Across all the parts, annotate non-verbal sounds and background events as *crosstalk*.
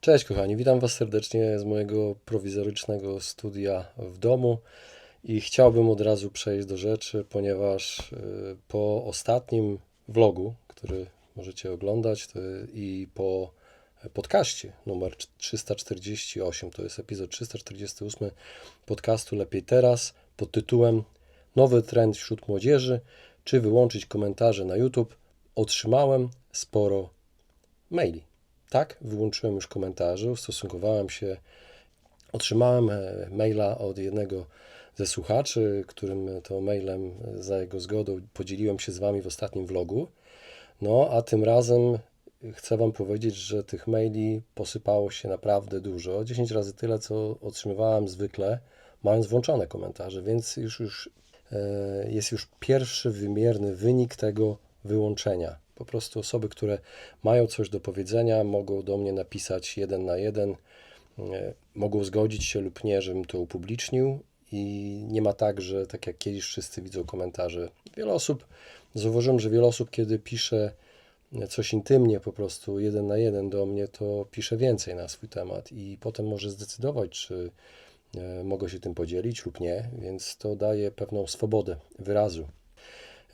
Cześć kochani, witam Was serdecznie z mojego prowizorycznego studia w domu i chciałbym od razu przejść do rzeczy, ponieważ y, po ostatnim vlogu, który możecie oglądać i po podcaście numer 348, to jest epizod 348 podcastu Lepiej Teraz pod tytułem Nowy trend wśród młodzieży, czy wyłączyć komentarze na YouTube, otrzymałem sporo maili. Tak, wyłączyłem już komentarze, ustosunkowałem się, otrzymałem e, maila od jednego ze słuchaczy, którym to mailem za jego zgodą podzieliłem się z Wami w ostatnim vlogu. No, a tym razem chcę Wam powiedzieć, że tych maili posypało się naprawdę dużo. 10 razy tyle, co otrzymywałem zwykle, mając włączone komentarze, więc już, już e, jest już pierwszy wymierny wynik tego wyłączenia. Po prostu osoby, które mają coś do powiedzenia, mogą do mnie napisać jeden na jeden, e, mogą zgodzić się lub nie, żebym to upublicznił. I nie ma tak, że tak jak kiedyś wszyscy widzą komentarze. Wiele osób, zauważyłem, że wiele osób, kiedy pisze coś intymnie, po prostu jeden na jeden do mnie, to pisze więcej na swój temat i potem może zdecydować, czy e, mogę się tym podzielić lub nie, więc to daje pewną swobodę wyrazu.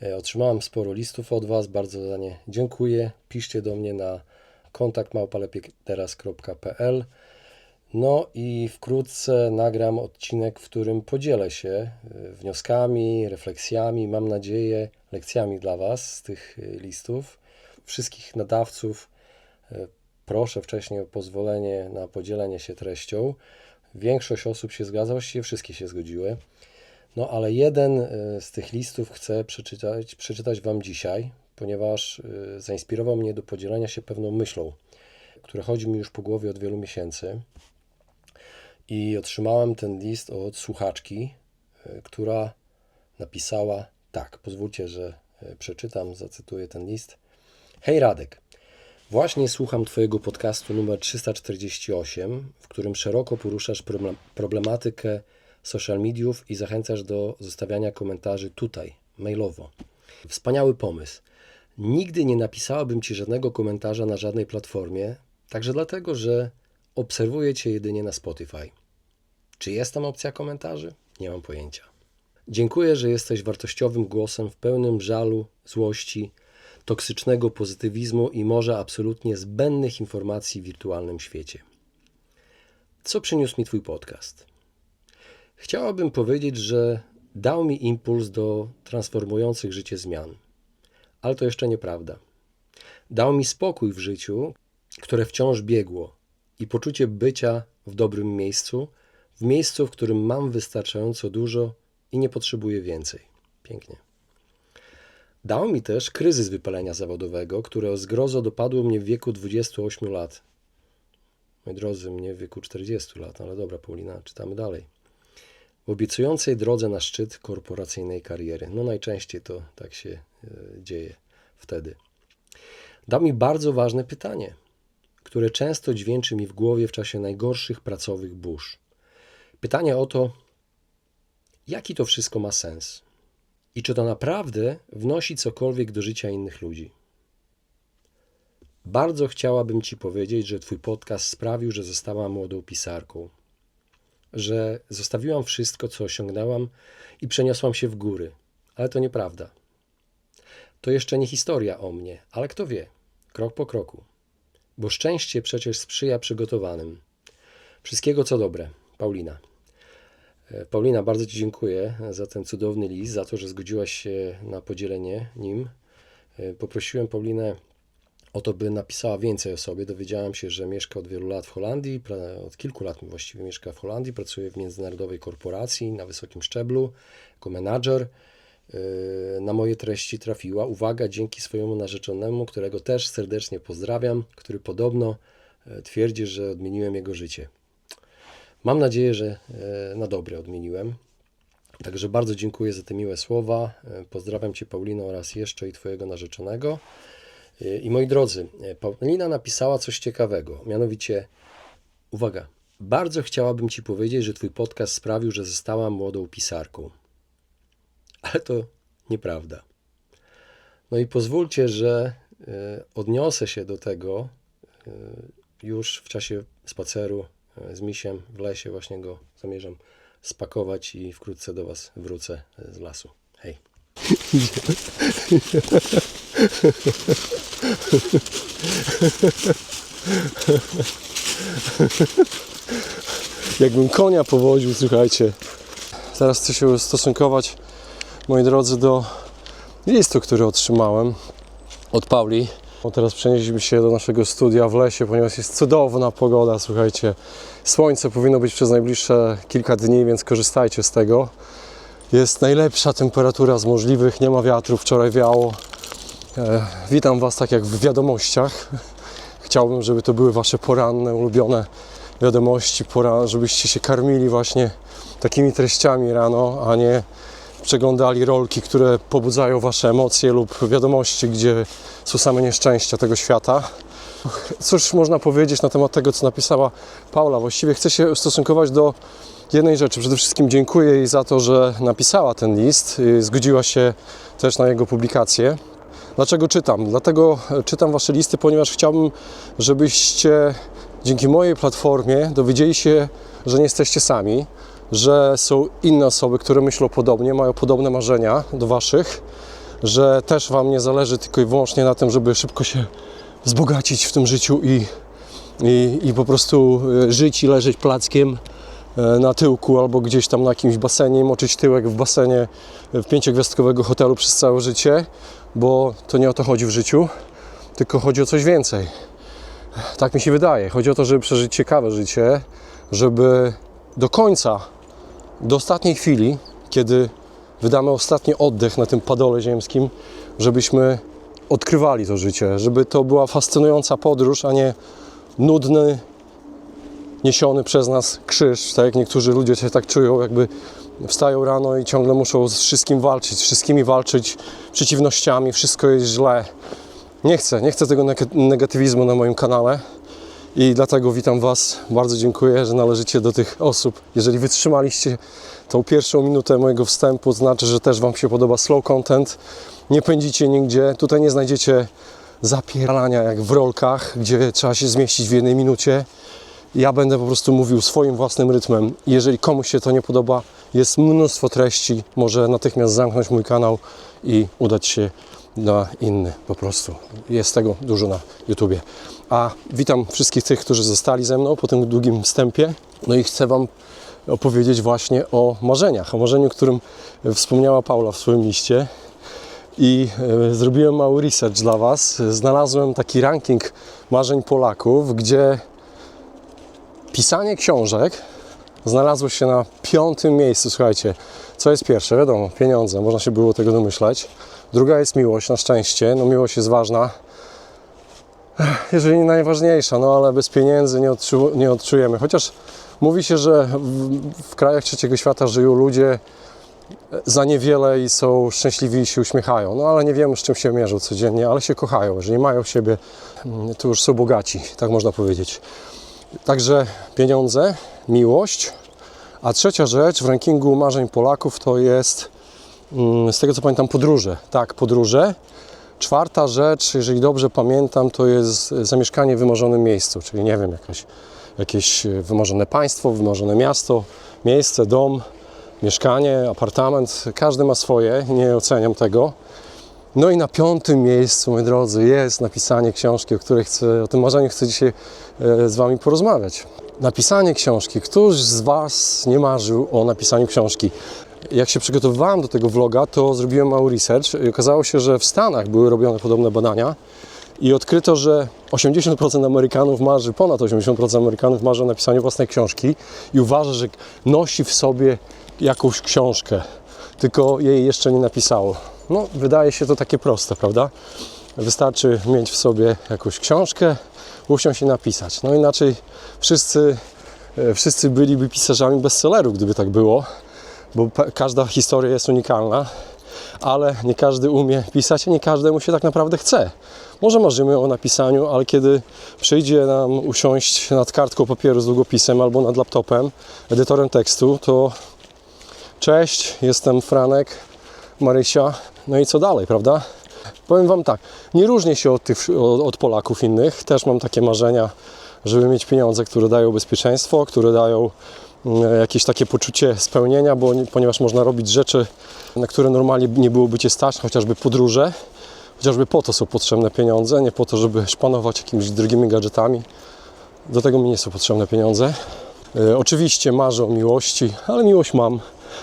E, otrzymałem sporo listów od Was, bardzo za nie dziękuję. Piszcie do mnie na kontakt małpalepieteraz.pl No i wkrótce nagram odcinek, w którym podzielę się e, wnioskami, refleksjami, mam nadzieję, lekcjami dla Was z tych e, listów. Wszystkich nadawców proszę wcześniej o pozwolenie na podzielenie się treścią. Większość osób się zgadza, właściwie wszystkie się zgodziły. No ale jeden e, z tych listów chcę przeczytać, przeczytać Wam dzisiaj, ponieważ e, zainspirował mnie do podzielenia się pewną myślą, która chodzi mi już po głowie od wielu miesięcy. I otrzymałem ten list od słuchaczki, e, która napisała tak. Pozwólcie, że przeczytam, zacytuję ten list. Hej Radek, właśnie słucham Twojego podcastu numer 348, w którym szeroko poruszasz problematykę social mediów i zachęcasz do zostawiania komentarzy tutaj, mailowo. Wspaniały pomysł. Nigdy nie napisałabym Ci żadnego komentarza na żadnej platformie, także dlatego, że obserwuję Cię jedynie na Spotify. Czy jest tam opcja komentarzy? Nie mam pojęcia. Dziękuję, że jesteś wartościowym głosem w pełnym żalu, złości, toksycznego pozytywizmu i może absolutnie zbędnych informacji w wirtualnym świecie. Co przyniósł mi Twój podcast? Chciałabym powiedzieć, że dał mi impuls do transformujących życie zmian. Ale to jeszcze nieprawda. Dał mi spokój w życiu, które wciąż biegło, i poczucie bycia w dobrym miejscu, w miejscu, w którym mam wystarczająco dużo i nie potrzebuję więcej. Pięknie. Dał mi też kryzys wypalenia zawodowego, które zgrozo dopadło mnie w wieku 28 lat. Moi drodzy, mnie w wieku 40 lat, ale dobra, Paulina, czytamy dalej obiecującej drodze na szczyt korporacyjnej kariery. No najczęściej to tak się e, dzieje wtedy. Dał mi bardzo ważne pytanie, które często dźwięczy mi w głowie w czasie najgorszych pracowych burz. Pytanie o to, jaki to wszystko ma sens i czy to naprawdę wnosi cokolwiek do życia innych ludzi. Bardzo chciałabym Ci powiedzieć, że Twój podcast sprawił, że została młodą pisarką, że zostawiłam wszystko, co osiągnęłam i przeniosłam się w góry. Ale to nieprawda. To jeszcze nie historia o mnie, ale kto wie, krok po kroku. Bo szczęście przecież sprzyja przygotowanym. Wszystkiego co dobre. Paulina. E, Paulina, bardzo Ci dziękuję za ten cudowny list, za to, że zgodziłaś się na podzielenie nim. E, poprosiłem Paulinę o to, by napisała więcej o sobie. Dowiedziałem się, że mieszka od wielu lat w Holandii, od kilku lat właściwie mieszka w Holandii, pracuje w międzynarodowej korporacji na wysokim szczeblu jako menadżer. Yy, na moje treści trafiła, uwaga, dzięki swojemu narzeczonemu, którego też serdecznie pozdrawiam, który podobno e, twierdzi, że odmieniłem jego życie. Mam nadzieję, że e, na dobre odmieniłem. Także bardzo dziękuję za te miłe słowa. E, pozdrawiam Cię, Paulino, oraz jeszcze i Twojego narzeczonego. I moi drodzy, Paulina napisała coś ciekawego, mianowicie, uwaga, bardzo chciałabym Ci powiedzieć, że Twój podcast sprawił, że zostałam młodą pisarką. Ale to nieprawda. No i pozwólcie, że e, odniosę się do tego, już w czasie spaceru z misiem w lesie właśnie go zamierzam spakować i wkrótce do Was wrócę z lasu. Hej. *laughs* *laughs* Jakbym konia powoził, słuchajcie. Teraz chcę się ustosunkować, moi drodzy, do listu, który otrzymałem od Pauli. Bo teraz przenieśliśmy się do naszego studia w lesie, ponieważ jest cudowna pogoda, słuchajcie. Słońce powinno być przez najbliższe kilka dni, więc korzystajcie z tego. Jest najlepsza temperatura z możliwych, nie ma wiatru, wczoraj wiało. E, witam Was tak jak w wiadomościach. Chciałbym, żeby to były Wasze poranne, ulubione wiadomości, żebyście się karmili właśnie takimi treściami rano, a nie przeglądali rolki, które pobudzają Wasze emocje lub wiadomości, gdzie są same nieszczęścia tego świata. Cóż można powiedzieć na temat tego, co napisała Paula? Właściwie chcę się ustosunkować do jednej rzeczy. Przede wszystkim dziękuję jej za to, że napisała ten list, zgodziła się też na jego publikację. Dlaczego czytam? Dlatego e, czytam Wasze listy, ponieważ chciałbym, żebyście dzięki mojej platformie dowiedzieli się, że nie jesteście sami, że są inne osoby, które myślą podobnie, mają podobne marzenia do Waszych, że też Wam nie zależy tylko i wyłącznie na tym, żeby szybko się wzbogacić w tym życiu i, i, i po prostu e, żyć i leżeć plackiem e, na tyłku albo gdzieś tam na jakimś basenie moczyć tyłek w basenie w pięciogwiazdkowego hotelu przez całe życie, bo to nie o to chodzi w życiu, tylko chodzi o coś więcej. Tak mi się wydaje. Chodzi o to, żeby przeżyć ciekawe życie, żeby do końca, do ostatniej chwili, kiedy wydamy ostatni oddech na tym padole ziemskim, żebyśmy odkrywali to życie, żeby to była fascynująca podróż, a nie nudny, niesiony przez nas krzyż, tak jak niektórzy ludzie się tak czują, jakby wstają rano i ciągle muszą z wszystkim walczyć, z wszystkimi walczyć przeciwnościami, wszystko jest źle. Nie chcę, nie chcę tego neg- negatywizmu na moim kanale i dlatego witam Was. Bardzo dziękuję, że należycie do tych osób. Jeżeli wytrzymaliście tą pierwszą minutę mojego wstępu, znaczy, że też Wam się podoba slow content. Nie pędzicie nigdzie. Tutaj nie znajdziecie zapieralania jak w rolkach, gdzie trzeba się zmieścić w jednej minucie. Ja będę po prostu mówił swoim własnym rytmem. Jeżeli komuś się to nie podoba, jest mnóstwo treści. Może natychmiast zamknąć mój kanał i udać się na inny po prostu. Jest tego dużo na YouTubie. A witam wszystkich tych, którzy zostali ze mną po tym długim wstępie. No i chcę Wam opowiedzieć właśnie o marzeniach. O marzeniu, którym wspomniała Paula w swoim liście. I e, zrobiłem mały research dla Was. Znalazłem taki ranking marzeń Polaków, gdzie pisanie książek znalazło się na piątym miejscu. Słuchajcie, co jest pierwsze? Wiadomo, pieniądze, można się było tego domyślać. Druga jest miłość, na szczęście. No miłość jest ważna, jeżeli nie najważniejsza, no ale bez pieniędzy nie, odczu, nie odczujemy. Chociaż mówi się, że w, w krajach trzeciego świata żyją ludzie za niewiele i są szczęśliwi i się uśmiechają. No ale nie wiemy, z czym się mierzą codziennie, ale się kochają. Jeżeli mają siebie, mm, to już są bogaci, tak można powiedzieć. Także pieniądze, miłość. A trzecia rzecz w rankingu marzeń Polaków to jest, mm, z tego co pamiętam, podróże. Tak, podróże. Czwarta rzecz, jeżeli dobrze pamiętam, to jest zamieszkanie w wymarzonym miejscu, czyli nie wiem, jakaś, jakieś wymarzone państwo, wymarzone miasto, miejsce, dom, mieszkanie, apartament. Każdy ma swoje, nie oceniam tego. No i na piątym miejscu, moi drodzy, jest napisanie książki, o której chcę, o tym marzeniu chcę dzisiaj e, z Wami porozmawiać. Napisanie książki. Któż z Was nie marzył o napisaniu książki? Jak się przygotowywałem do tego vloga, to zrobiłem mały research i okazało się, że w Stanach były robione podobne badania i odkryto, że 80% Amerykanów marzy, ponad 80% Amerykanów marzy o napisaniu własnej książki i uważa, że nosi w sobie jakąś książkę, tylko jej jeszcze nie napisało. No, wydaje się to takie proste, prawda? Wystarczy mieć w sobie jakąś książkę, usiąść i napisać. No inaczej wszyscy, e, wszyscy byliby pisarzami bestsellerów, gdyby tak było, bo każda historia jest unikalna, ale nie każdy umie pisać, a nie każdemu się tak naprawdę chce. Może marzymy o napisaniu, ale kiedy przyjdzie nam usiąść nad kartką papieru z długopisem albo nad laptopem, edytorem tekstu, to cześć, jestem Franek, Marysia, no i co dalej, prawda? Powiem Wam tak, nie różnię się od, tych, od, Polaków innych, też mam takie marzenia, żeby mieć pieniądze, które dają bezpieczeństwo, które dają mm, jakieś takie poczucie spełnienia, bo, nie- ponieważ można robić rzeczy, na które normalnie nie byłoby Cię stać, chociażby podróże. Chociażby po to są potrzebne pieniądze, nie po to, żeby szpanować jakimiś drogimi gadżetami. Do tego mi nie są potrzebne pieniądze. E, oczywiście marzę o miłości, ale miłość mam.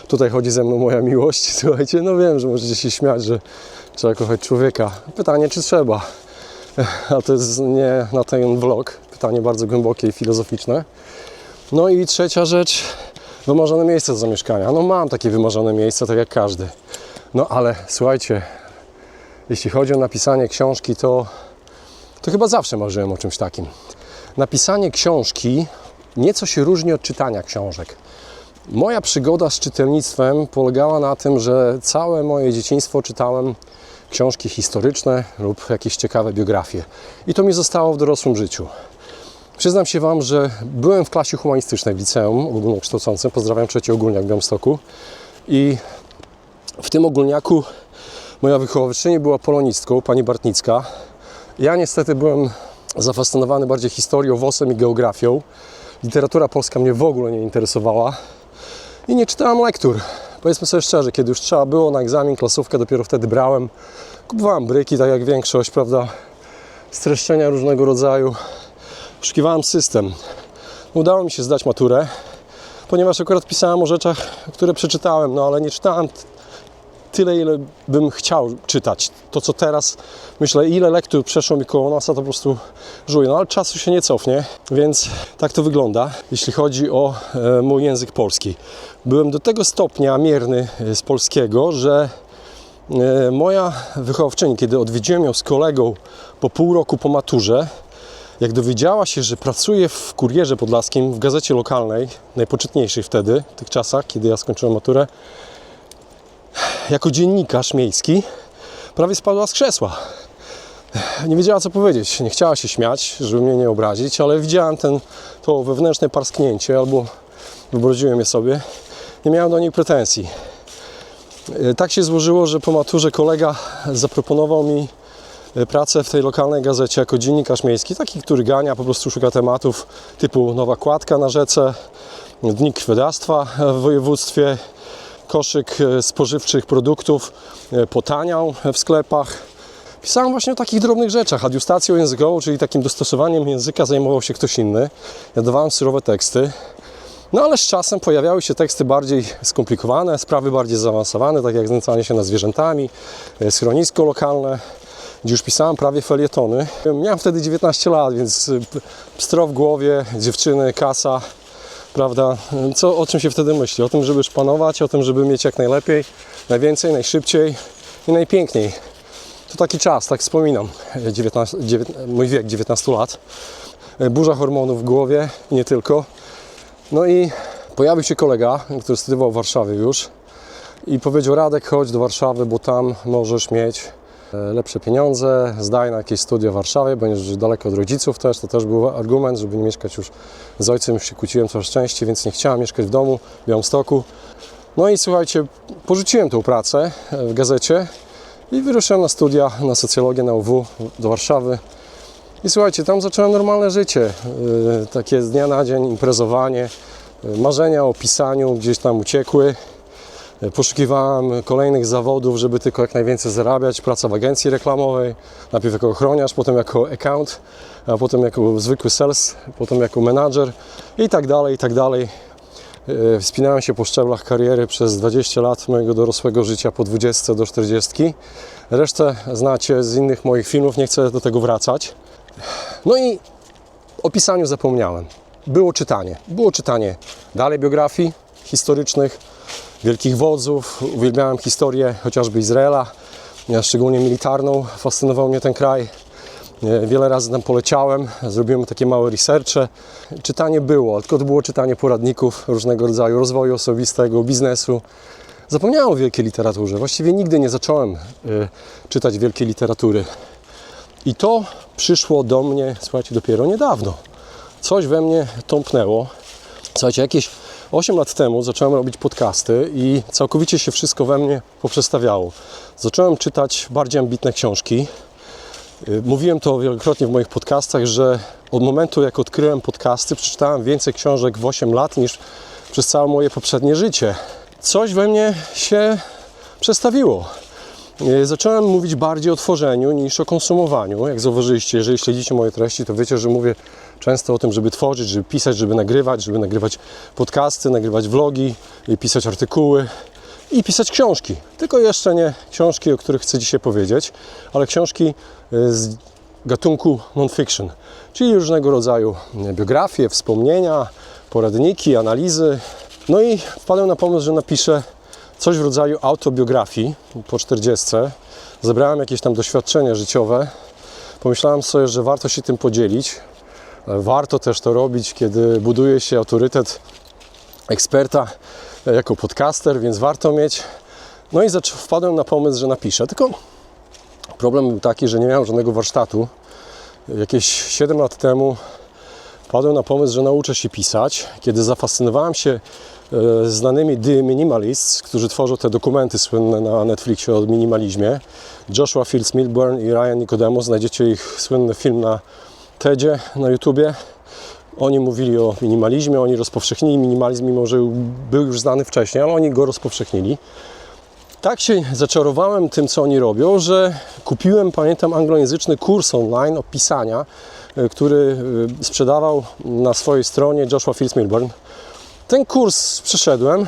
Tutaj chodzi ze mną moja miłość. *laughs* Słuchajcie, no wiem, że możecie się śmiać, że trzeba kochać człowieka. Pytanie, czy trzeba? *laughs* A to jest nie na ten vlog. Pytanie bardzo głębokie i filozoficzne. No i trzecia rzecz, wymarzone miejsce do zamieszkania. No mam takie wymarzone miejsce, tak jak każdy. No ale słuchajcie, jeśli chodzi o napisanie książki, to, to chyba zawsze marzyłem o czymś takim. Napisanie książki nieco się różni od czytania książek. Moja przygoda z czytelnictwem polegała na tym, że całe moje dzieciństwo czytałem książki historyczne lub jakieś ciekawe biografie. I to mi zostało w dorosłym życiu. Przyznam się Wam, że byłem w klasie humanistycznej w liceum ogólnokształcącym. Pozdrawiam trzeci ogólniak w Białymstoku. I w tym ogólniaku moja wychowawczyni była polonistką, pani Bartnicka. Ja niestety byłem zafascynowany bardziej historią, WOS-em i geografią. Literatura polska mnie w ogóle nie interesowała i nie czytałem lektur. Powiedzmy sobie szczerze, kiedy już trzeba było na egzamin, klasówkę dopiero wtedy brałem. Kupowałem bryki, tak jak większość, prawda? Streszczenia różnego rodzaju. Poszukiwałem system. Udało mi się zdać maturę, ponieważ akurat pisałem o rzeczach, które przeczytałem, no ale nie czytałem tyle, ile bym chciał czytać. To, co teraz myślę, ile lektur przeszło mi koło nosa, to po prostu żuję. No ale czasu się nie cofnie, więc tak to wygląda, jeśli chodzi o e, mój język polski. Byłem do tego stopnia mierny e, z polskiego, że e, moja wychowawczyni, kiedy odwiedziłem ją z kolegą po pół roku po maturze, jak dowiedziała się, że pracuję w Kurierze Podlaskim, w gazecie lokalnej, najpoczytniejszej wtedy, w tych czasach, kiedy ja skończyłem maturę, jako dziennikarz miejski, prawie spadła z krzesła. Nie wiedziała co powiedzieć, nie chciała się śmiać, żeby mnie nie obrazić, ale widziałem ten, to wewnętrzne parsknięcie, albo wyobraziłem je sobie. Nie miałem do niej pretensji. E, Tak się złożyło, że po maturze kolega zaproponował mi e, pracę w tej lokalnej gazecie jako dziennikarz miejski, taki, który gania, po prostu szuka tematów typu nowa kładka na rzece, dni krwiodawstwa w województwie, koszyk e, spożywczych produktów e, potaniał w sklepach. Pisałem właśnie o takich drobnych rzeczach. Adiustacją językową, czyli takim dostosowaniem języka zajmował się ktoś inny. Ja dawałem surowe teksty. No ale z czasem pojawiały się teksty bardziej skomplikowane, sprawy bardziej zaawansowane, tak jak znęcanie się nad zwierzętami, e, schronisko lokalne, gdzie już pisałem prawie felietony. Miałem wtedy 19 lat, więc pstro w głowie, dziewczyny, kasa, prawda? Co, o czym się wtedy myśli? O tym, żeby szpanować, o tym, żeby mieć jak najlepiej, najwięcej, najszybciej i najpiękniej. To taki czas, tak wspominam, 19, dziewięt- mój wiek 19 lat. Burza hormonów w głowie, nie tylko. No i pojawił się kolega, który studiował w Warszawie już i powiedział Radek, chodź do Warszawy, bo tam możesz mieć lepsze pieniądze, zdaj na jakieś studia w Warszawie, będziesz daleko od rodziców też, to też był argument, żeby nie mieszkać już z ojcem, już się kłóciłem coraz częściej, więc nie chciałem mieszkać w domu w Białymstoku. No i słuchajcie, porzuciłem tą pracę e, w gazecie i wyruszyłem na studia na socjologię na UW do Warszawy. I słuchajcie, tam zacząłem normalne życie, yy, takie z dnia na dzień, imprezowanie, marzenia o pisaniu gdzieś tam uciekły. Yy, Poszukiwałem kolejnych zawodów, żeby tylko jak najwięcej zarabiać. Praca w agencji reklamowej, najpierw jako ochroniarz, potem jako account, a potem jako zwykły sales, potem jako menadżer i tak dalej, i tak dalej. Yy, Wspinałem się po szczeblach kariery przez 20 lat mojego dorosłego życia, po 20 do 40. Resztę znacie z innych moich filmów, nie chcę do tego wracać. No i o pisaniu zapomniałem. Było czytanie. Było czytanie dalej biografii historycznych, wielkich wodzów. Uwielbiałem historię chociażby Izraela, ja szczególnie militarną. Fascynował mnie ten kraj. E, Wiele razy tam poleciałem, zrobiłem takie małe researche. Czytanie było, tylko to było czytanie poradników różnego rodzaju, rozwoju osobistego, biznesu. Zapomniałem o wielkiej literaturze. Właściwie nigdy nie zacząłem e, czytać wielkiej literatury. I to przyszło do mnie, słuchajcie, dopiero niedawno. Coś we mnie tąpnęło. Słuchajcie, jakieś 8 lat temu zacząłem robić podcasty i całkowicie się wszystko we mnie poprzestawiało. Zacząłem czytać bardziej ambitne książki. Y, Mówiłem to wielokrotnie w moich podcastach, że od momentu, jak odkryłem podcasty, przeczytałem więcej książek w 8 lat niż przez całe moje poprzednie życie. Coś we mnie się przestawiło. E, Zacząłem mówić bardziej o tworzeniu niż o konsumowaniu. Jak zauważyliście, jeżeli śledzicie moje treści, to wiecie, że mówię często o tym, żeby tworzyć, żeby pisać, żeby nagrywać, żeby nagrywać podcasty, nagrywać vlogi, pisać artykuły i pisać książki. Tylko jeszcze nie książki, o których chcę dzisiaj powiedzieć, ale książki e, z gatunku non-fiction, czyli różnego rodzaju biografie, wspomnienia, poradniki, analizy. No i wpadłem na pomysł, że napiszę coś w rodzaju autobiografii po 40. Zebrałem jakieś tam doświadczenia życiowe. Pomyślałem sobie, że warto się tym podzielić. Warto też to robić, kiedy buduje się autorytet eksperta jako podcaster, więc warto mieć. No i wpadłem na pomysł, że napiszę. Tylko problem był taki, że nie miałem żadnego warsztatu. Jakieś 7 lat temu wpadłem na pomysł, że nauczę się pisać. Kiedy zafascynowałem się znanymi The Minimalists, którzy tworzą te dokumenty słynne na Netflixie o minimalizmie, Joshua Fields Milburn i Ryan Nicodemus, znajdziecie ich słynny film na TEDzie, na YouTubie. Oni mówili o minimalizmie, oni rozpowszechnili minimalizm, mimo że był już znany wcześniej, ale oni go rozpowszechnili. Tak się zaczarowałem tym, co oni robią, że kupiłem, pamiętam, anglojęzyczny kurs online o pisania, y, który y, sprzedawał na swojej stronie Joshua Fields Milburn. Ten kurs przeszedłem,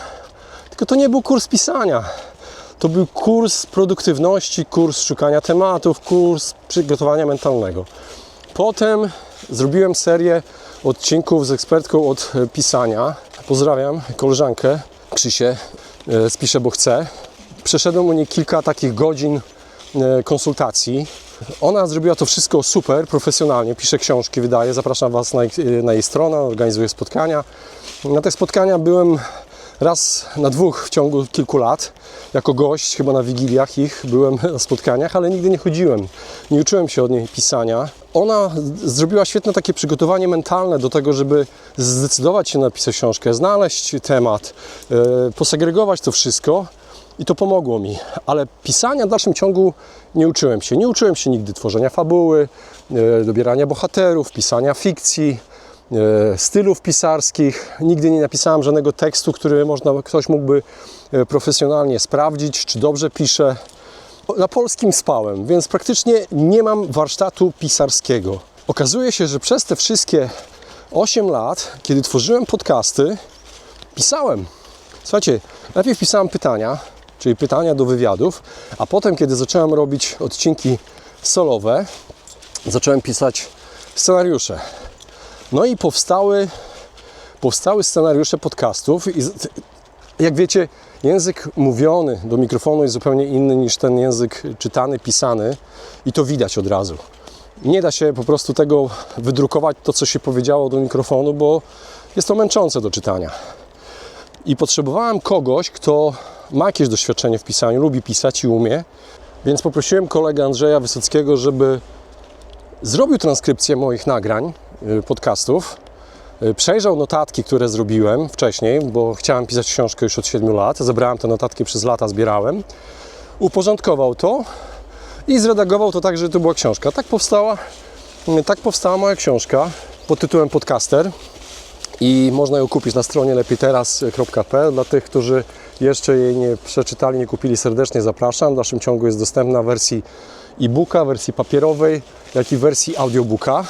tylko to nie był kurs pisania. To był kurs produktywności, kurs szukania tematów, kurs przygotowania mentalnego. Potem zrobiłem serię odcinków z ekspertką od e, pisania. Pozdrawiam koleżankę Krzysię e, z Piszę, bo chcę. Przeszedłem u niej kilka takich godzin e, konsultacji. Ona zrobiła to wszystko super, profesjonalnie, pisze książki, wydaje. Zapraszam Was na, ich- na jej stronę, organizuje spotkania. Na te spotkania byłem raz na dwóch w ciągu kilku lat. Jako gość, chyba na wigiliach ich byłem *laughs* na spotkaniach, ale nigdy nie chodziłem. Nie uczyłem się od niej pisania. Ona zrobiła świetne takie przygotowanie mentalne do tego, żeby zdecydować się na napisać książkę, znaleźć temat, e, posegregować to wszystko. I to pomogło mi, ale pisania w dalszym ciągu nie uczyłem się. Nie uczyłem się nigdy tworzenia fabuły, e, dobierania bohaterów, pisania fikcji, e, stylów pisarskich. Nigdy nie napisałem żadnego tekstu, który można, ktoś mógłby e, profesjonalnie sprawdzić, czy dobrze piszę. Na polskim spałem, więc praktycznie nie mam warsztatu pisarskiego. Okazuje się, że przez te wszystkie 8 lat, kiedy tworzyłem podcasty, pisałem. Słuchajcie, najpierw pisałem pytania, czyli pytania do wywiadów, a potem, kiedy zacząłem robić odcinki solowe, zacząłem pisać scenariusze. No i powstały, powstały scenariusze podcastów i jak wiecie, język mówiony do mikrofonu jest zupełnie inny niż ten język czytany, pisany i to widać od razu. Nie da się po prostu tego wydrukować, to co się powiedziało do mikrofonu, bo jest to męczące do czytania. I potrzebowałem kogoś, kto ma jakieś doświadczenie w pisaniu, lubi pisać i umie, więc poprosiłem kolegę Andrzeja Wysockiego, żeby zrobił transkrypcję moich nagrań, y, podcastów, y, przejrzał notatki, które zrobiłem wcześniej, bo chciałem pisać książkę już od 7 lat, zebrałem te notatki przez lata, zbierałem, uporządkował to i zredagował to tak, że to była książka. Tak powstała, y, tak powstała moja książka pod tytułem Podcaster i można ją kupić na stronie lepieteraz.pl. Dla tych, którzy jeszcze jej nie przeczytali, nie kupili, serdecznie zapraszam. W dalszym ciągu jest dostępna w wersji e-booka, wersji papierowej, jak i wersji audiobooka.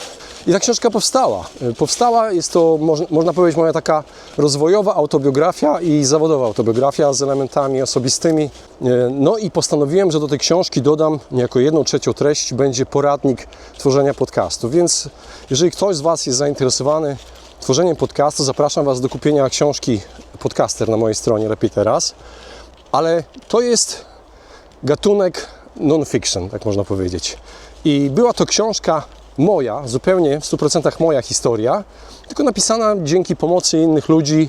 I ta książka powstała. Powstała, jest to, moż- można powiedzieć, moja taka rozwojowa autobiografia i zawodowa autobiografia z elementami osobistymi. No i postanowiłem, że do tej książki dodam jako jedną trzecią treść będzie poradnik tworzenia podcastu. Więc jeżeli ktoś z Was jest zainteresowany tworzeniem podcastu, zapraszam Was do kupienia książki Podcaster na mojej stronie Lepiej Teraz. Ale to jest gatunek non-fiction, tak można powiedzieć. I była to książka moja, zupełnie w 100% moja historia, tylko napisana dzięki pomocy innych ludzi,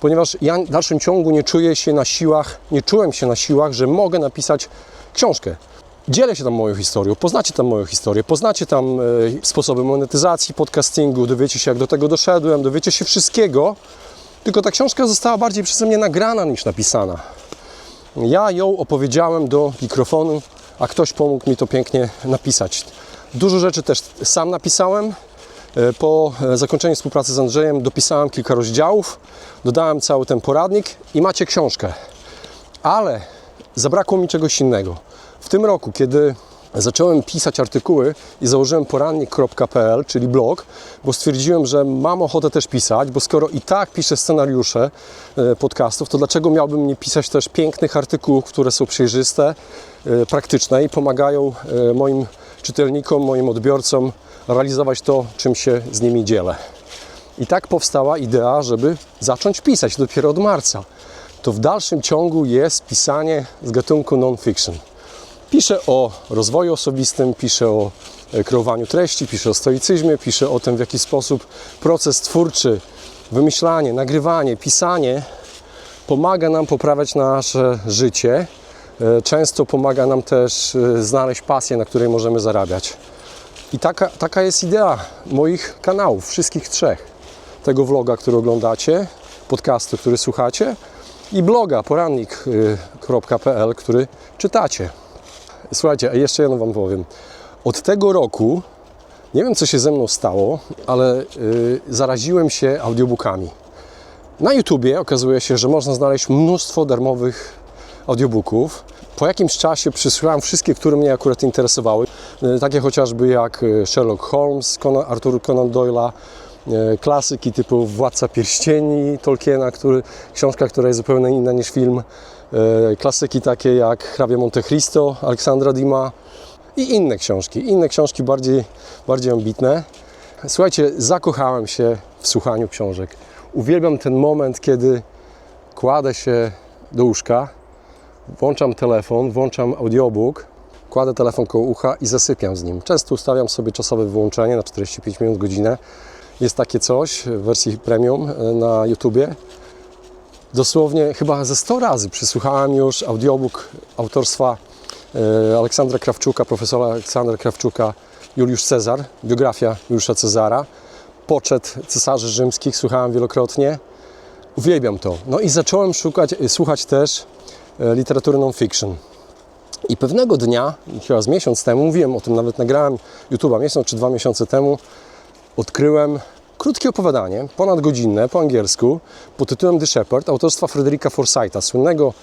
ponieważ ja w dalszym ciągu nie czuję się na siłach, nie czułem się na siłach, że mogę napisać książkę. Dzielę się tam moją historią, poznacie tam moją historię, poznacie tam e, sposoby monetyzacji podcastingu, dowiecie się jak do tego doszedłem, dowiecie się wszystkiego, tylko ta książka została bardziej przeze mnie nagrana niż napisana. Ja ją opowiedziałem do mikrofonu, a ktoś pomógł mi to pięknie napisać. Dużo rzeczy też sam napisałem, E, Po e, zakończeniu współpracy z Andrzejem dopisałem kilka rozdziałów, dodałem cały ten poradnik i macie książkę. Ale zabrakło mi czegoś innego. W tym roku, kiedy zacząłem pisać artykuły i założyłem porannik.pl, czyli blog, bo stwierdziłem, że mam ochotę też pisać, bo skoro i tak piszę scenariusze e, podcastów, to dlaczego miałbym nie pisać też pięknych artykułów, które są przejrzyste, e, praktyczne i pomagają e, moim czytelnikom, moim odbiorcom realizować to, czym się z nimi dzielę. I tak powstała idea, żeby zacząć pisać dopiero od marca. To w dalszym ciągu jest pisanie z gatunku non-fiction. Piszę o rozwoju osobistym, piszę o e, kreowaniu treści, piszę o stoicyzmie, piszę o tym, w jaki sposób proces twórczy, wymyślanie, nagrywanie, pisanie pomaga nam poprawiać nasze życie. E, Często pomaga nam też e, znaleźć pasję, na której możemy zarabiać. I taka, taka jest idea moich kanałów, wszystkich trzech. Tego vloga, który oglądacie, podcastu, który słuchacie i bloga porannik.pl, który czytacie. Słuchajcie, a jeszcze jedno Wam powiem. Od tego roku, nie wiem co się ze mną stało, ale yy, zaraziłem się audiobookami. Na YouTubie okazuje się, że można znaleźć mnóstwo darmowych audiobooków. Po jakimś czasie przysłuchałem wszystkie, które mnie akurat interesowały, yy, takie chociażby jak yy, Sherlock Holmes, Arthur Conan Doyle'a, yy, klasyki typu Władca Pierścieni Tolkiena, który, książka, która jest zupełnie inna niż film, klasyki takie jak Hrabia Monte Cristo Aleksandra Dima i inne książki, inne książki bardziej, bardziej ambitne. Słuchajcie, zakochałem się w słuchaniu książek. Uwielbiam ten moment, kiedy kładę się do łóżka, włączam telefon, włączam audiobook, kładę telefon koło ucha i zasypiam z nim. Często ustawiam sobie czasowe wyłączenie na 45 minut, godzinę. Jest takie coś w wersji premium e, na YouTubie. Dosłownie chyba ze 100 razy przysłuchałem już audiobook autorstwa e, Aleksandra Krawczuka, profesora Aleksandra Krawczuka, Juliusz Cezar, biografia Juliusza Cezara, poczet cesarzy rzymskich, słuchałem wielokrotnie. Uwielbiam to. No i zacząłem szukać, słuchać też e, literatury non-fiction. I pewnego dnia, chyba z miesiąc temu, mówiłem o tym, nawet nagrałem YouTube'a miesiąc czy dwa miesiące temu, odkryłem krótkie opowiadanie, ponadgodzinne, po angielsku, pod tytułem The Shepherd, autorstwa Frederica Forsytha, słynnego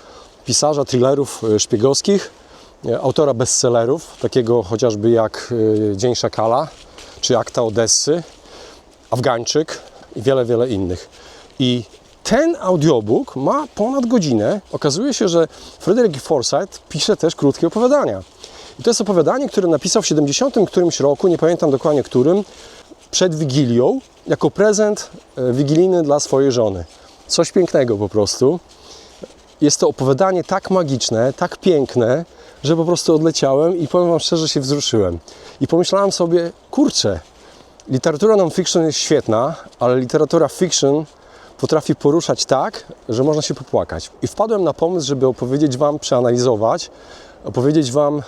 pisarza thrillerów e, szpiegowskich, e, autora bestsellerów, takiego chociażby jak e, Dzień Szakala, czy Akta Odessy, Afgańczyk i wiele, wiele innych. I ten audiobook ma ponad godzinę. Okazuje się, że Frederick Forsyth pisze też krótkie opowiadania. I to jest opowiadanie, które napisał w 70 którymś roku, nie pamiętam dokładnie którym, przed Wigilią, jako prezent e, wigilijny dla swojej żony. Coś pięknego po prostu. Jest to opowiadanie tak magiczne, tak piękne, że po prostu odleciałem i powiem Wam szczerze, się wzruszyłem. I pomyślałem sobie, kurczę, literatura non-fiction jest świetna, ale literatura fiction potrafi poruszać tak, że można się popłakać. I wpadłem na pomysł, żeby opowiedzieć Wam, przeanalizować, opowiedzieć Wam,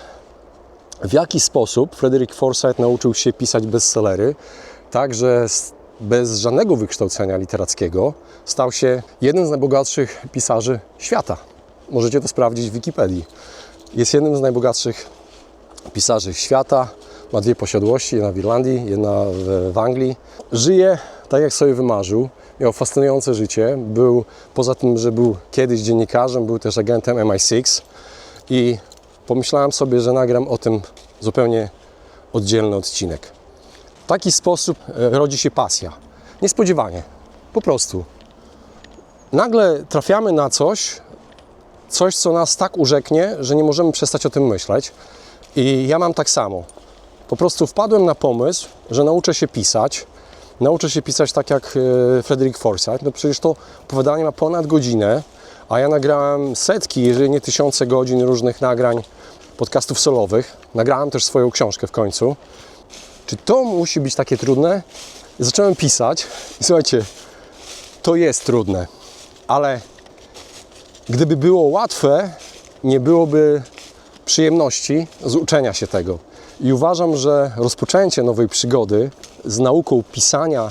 w jaki sposób Frederick Forsyth nauczył się pisać bestsellery, tak że bez żadnego wykształcenia literackiego stał się jednym z najbogatszych pisarzy świata. Możecie to sprawdzić w Wikipedii. Jest jednym z najbogatszych pisarzy świata. Ma dwie posiadłości, jedna w Irlandii, jedna w Anglii. Żyje tak, jak sobie wymarzył. Miał fascynujące życie. Był, poza tym, że był kiedyś dziennikarzem, był też agentem MI6 i pomyślałem sobie, że nagram o tym zupełnie oddzielny odcinek. Taki sposób e, rodzi się pasja. Niespodziewanie. Po prostu. Nagle trafiamy na coś, coś, co nas tak urzeknie, że nie możemy przestać o tym myśleć. I ja mam tak samo. Po prostu wpadłem na pomysł, że nauczę się pisać. Nauczę się pisać tak jak e, Frederick Forsyth. No przecież to opowiadanie ma ponad godzinę, a ja nagrałem setki, jeżeli nie tysiące godzin różnych nagrań podcastów solowych. Nagrałem też swoją książkę w końcu. Czy to musi być takie trudne? Zacząłem pisać i słuchajcie, to jest trudne, ale gdyby było łatwe, nie byłoby przyjemności z uczenia się tego. I uważam, że rozpoczęcie nowej przygody z nauką pisania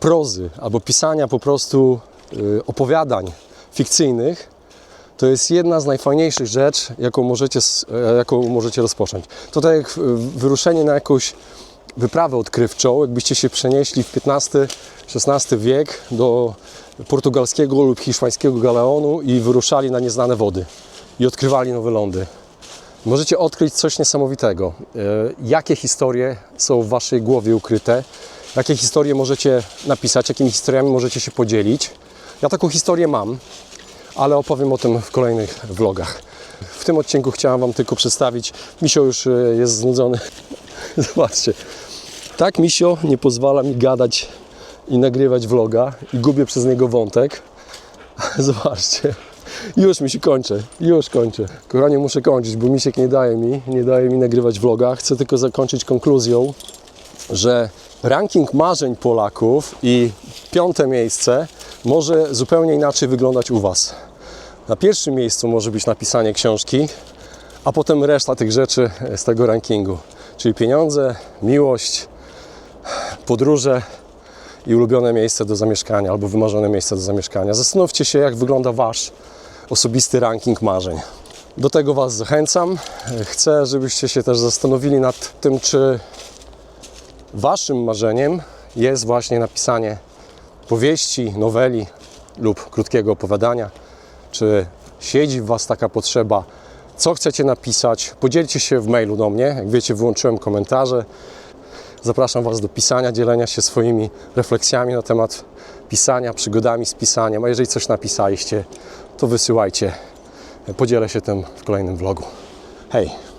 prozy albo pisania po prostu y, opowiadań fikcyjnych to jest jedna z najfajniejszych rzeczy, jaką możecie, e, jaką możecie rozpocząć. To tak jak wyruszenie na jakąś wyprawę odkrywczą, jakbyście się przenieśli w XV-XVI wiek do portugalskiego lub hiszpańskiego galeonu i wyruszali na nieznane wody i odkrywali nowe lądy. Możecie odkryć coś niesamowitego. E, Jakie historie są w waszej głowie ukryte? Jakie historie możecie napisać? Jakimi historiami możecie się podzielić? Ja taką historię mam, ale opowiem o tym w kolejnych vlogach. W tym odcinku chciałem Wam tylko przedstawić. Misio już e, jest znudzony. *laughs* Zobaczcie. Tak Misio nie pozwala mi gadać i nagrywać vloga i gubię przez niego wątek. *laughs* Zobaczcie. Już mi się kończę, już kończę. Kochanie, muszę kończyć, bo Misiek nie daje mi, nie daje mi nagrywać vloga. Chcę tylko zakończyć konkluzją, że ranking marzeń Polaków i piąte miejsce może zupełnie inaczej wyglądać u Was. Na pierwszym miejscu może być napisanie książki, a potem reszta tych rzeczy z tego rankingu. Czyli pieniądze, miłość, podróże i ulubione miejsce do zamieszkania albo wymarzone miejsce do zamieszkania. Zastanówcie się, jak wygląda Wasz osobisty ranking marzeń. Do tego Was zachęcam. Chcę, żebyście się też zastanowili nad tym, czy Waszym marzeniem jest właśnie napisanie powieści, noweli lub krótkiego opowiadania. Czy siedzi w Was taka potrzeba? Co chcecie napisać? Podzielcie się w mailu do mnie. Jak wiecie, wyłączyłem komentarze. Zapraszam Was do pisania, dzielenia się swoimi refleksjami na temat pisania, przygodami z pisaniem. A jeżeli coś napisaliście, to wysyłajcie. Podzielę się tym w kolejnym vlogu. Hej!